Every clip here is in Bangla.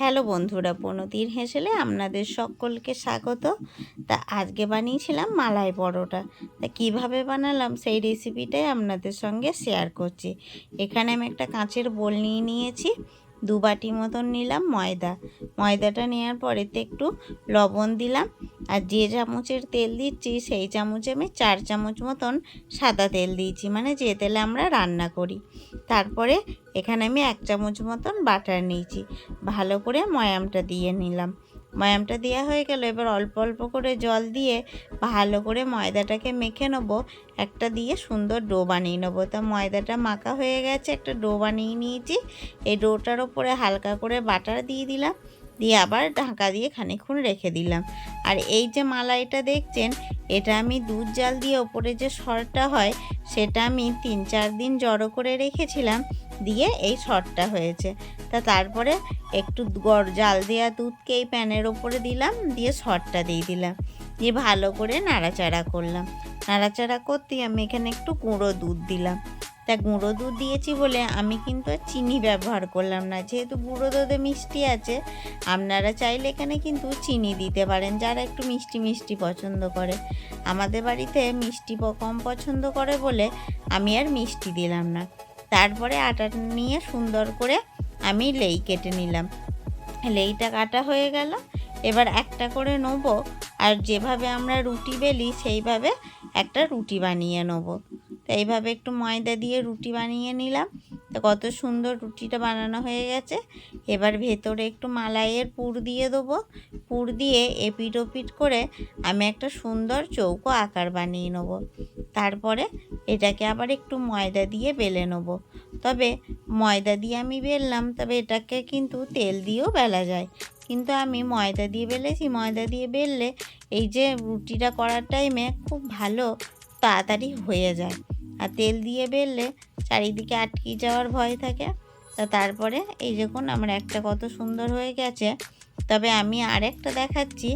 হ্যালো বন্ধুরা, প্রণতির হেসেলে আপনাদের সকলকে স্বাগত। তা আজকে বানিয়েছিলাম মালাই পরোটা। তা কীভাবে বানালাম সেই রেসিপিটাই আপনাদের সঙ্গে শেয়ার করছি। এখানে আমি একটা কাঁচের বোল নিয়ে নিয়েছি, দু বাটি মতন নিলাম ময়দা। ময়দাটা নেওয়ার পরেতে একটু লবণ দিলাম আর যে চামচের তেল দিচ্ছি, সেই চামচে আমি চার চামচ মতন সাদা তেল দিয়েছি মানে যে তেলে আমরা রান্না করি। তারপরে এখানে আমি এক চামচ মতন বাটার নিয়েছি। ভালো করে ময়ামটা দিয়ে নিলাম। ময়ামটা দেওয়া হয়ে গেল, এবার অল্প অল্প করে জল দিয়ে ভালো করে ময়দাটাকে মেখে নেব, একটা দিয়ে সুন্দর ডো বানিয়ে নেব। তা ময়দাটা মাখা হয়ে গেছে, একটা ডো বানিয়ে নিয়েছি। এই ডোটার ওপরে হালকা করে বাটার দিয়ে দিলাম, দিয়ে আবার ঢাকা দিয়ে খানিক্ষণ রেখে দিলাম। আর এই যে মালাইটা দেখছেন, এটা আমি দুধ জাল দিয়ে ওপরে যে সরটা হয়, সেটা আমি তিন চার দিন জড়ো করে রেখেছিলাম, দিয়ে এই সরটা হয়েছে। তা তারপরে একটু গড় জাল দেওয়া দুধকে এই প্যানের ওপরে দিলাম, দিয়ে সরটা দিয়ে দিলাম। দিয়ে ভালো করে নাড়াচাড়া করলাম। নাড়াচাড়া করতে আমি এখানে একটু গুঁড়ো দুধ দিলাম। তা গুঁড়ো দুধ দিয়েছি বলে আমি কিন্তু আর চিনি ব্যবহার করলাম না। যেহেতু গুঁড়ো দুধে মিষ্টি আছে, আপনারা চাইলে এখানে কিন্তু চিনি দিতে পারেন, যারা একটু মিষ্টি মিষ্টি পছন্দ করে। আমাদের বাড়িতে মিষ্টি কম পছন্দ করে বলে আমি আর মিষ্টি দিলাম না। তারপরে আটা নিয়ে সুন্দর করে আমি লেই কেটে নিলাম। লেইটা কাটা হয়ে গেল, এবার একটা করে নেব, আর যেভাবে আমরা রুটি বেলি সেইভাবে একটা রুটি বানিয়ে নেব। তো এইভাবে একটু ময়দা দিয়ে রুটি বানিয়ে নিলাম। তো কত সুন্দর রুটিটা বানানো হয়ে গেছে। এবার ভেতরে একটু মালাইয়ের পুর দিয়ে দেবো। পুর দিয়ে এপিট ওপিট করে আমি একটা সুন্দর চৌকো আকার বানিয়ে নেব। তারপরে এটাকে আবার একটু ময়দা দিয়ে বেলে নেব। তবে ময়দা দিয়ে আমি বেললাম, তবে এটাকে কিন্তু তেল দিয়েও বেলা যায়। কিন্তু আমি ময়দা দিয়ে বেলেছি, ময়দা দিয়ে বেললে এই যে রুটিটা করার টাইমে খুব ভালো, তাড়াতাড়ি হয়ে যায়। আর তেল দিয়ে বেললে চারিদিকে আটকে যাওয়ার ভয় থাকে। তা তারপরে এই দেখুন আমার একটা কত সুন্দর হয়ে গেছে। তবে আমি আরেকটা দেখাচ্ছি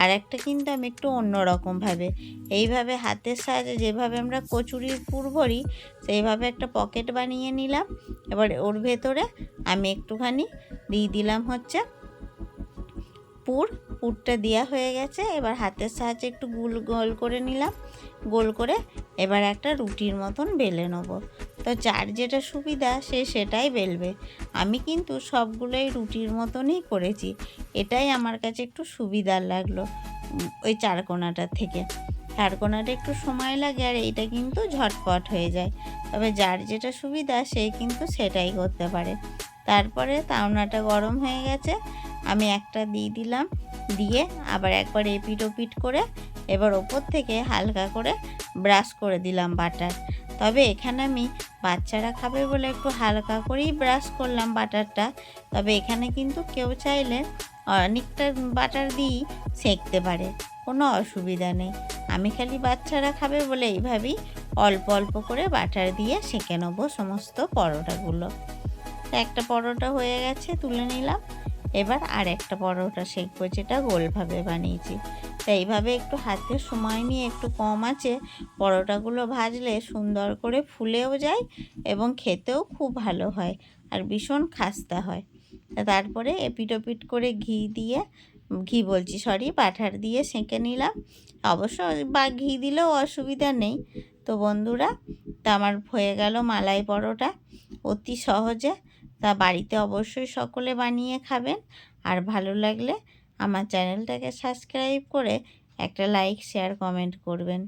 আর একটা কিন্তু আমি একটু অন্যরকমভাবে এইভাবে হাতের সাহায্যে যেভাবে আমরা কচুরির পুর ভরি, সেইভাবে একটা পকেট বানিয়ে নিলাম। এবার ওর ভেতরে আমি একটুখানি দিয়ে দিলাম হচ্ছে পুর, পুরটা দেওয়া হয়ে গেছে। এবার হাতের সাহায্যে একটু গোল গোল করে নিলাম। গোল করে এবার একটা রুটির মতন বেলে নেব। তো যার যেটা সুবিধা, সে সেটাই বেলবে। আমি কিন্তু সবগুলোই রুটির মতনই করেছি। এটাই আমার কাছে একটু সুবিধার লাগল ওই চারকোনাটার থেকে। চারকোনাটা একটু সময় লাগে আর এইটা কিন্তু ঝটপট হয়ে যায়। তবে যার যেটা সুবিধা, সে কিন্তু সেটাই করতে পারে। তারপরে তাওনাটা গরম হয়ে গেছে। আমি একটা দিয়ে দিলাম, দিয়ে আবার একবার এপিট ওপিট করে এবার ওপর থেকে হালকা করে ব্রাশ করে দিলাম বাটার। তবে এখানে আমি বাচ্চারা খাবে বলে একটু হালকা করেই ব্রাশ করলাম বাটারটা। তবে এখানে কিন্তু কেউ চাইলে অনেকটা বাটার দিয়েই সেঁকতে পারে, কোনো অসুবিধা নেই। আমি খালি বাচ্চারা খাবে বলে এইভাবেই অল্প অল্প করে বাটার দিয়ে সেঁকে নেব সমস্ত পরোটাগুলো। একটা পরোটা হয়ে গেছে, তুলে নিলাম। এবার আর একটা পরোটা সেঁকবো, যেটা গোলভাবে বানিয়েছি। তো এইভাবে একটু হাতে সময় নিয়ে একটু কম আছে, পরোটাগুলো ভাজলে সুন্দর করে ফুলেও যায় এবং খেতেও খুব ভালো হয় আর ভীষণ খাস্তা হয়। তারপরে এপিট ওপিট করে ঘি দিয়ে, ঘি বলছি, সরি, বাটার দিয়ে সেঁকে নিলাম। অবশ্য বা ঘি দিলেও অসুবিধা নেই। তো বন্ধুরা, তা আমার হয়ে গেল মালাই পরোটা। অতি সহজে তা বাড়িতে অবশ্যই সকলে বানিয়ে খাবেন। আর ভালো লাগলে আমার চ্যানেলটাকে সাবস্ক্রাইব করে একটা লাইক, শেয়ার, কমেন্ট করবেন।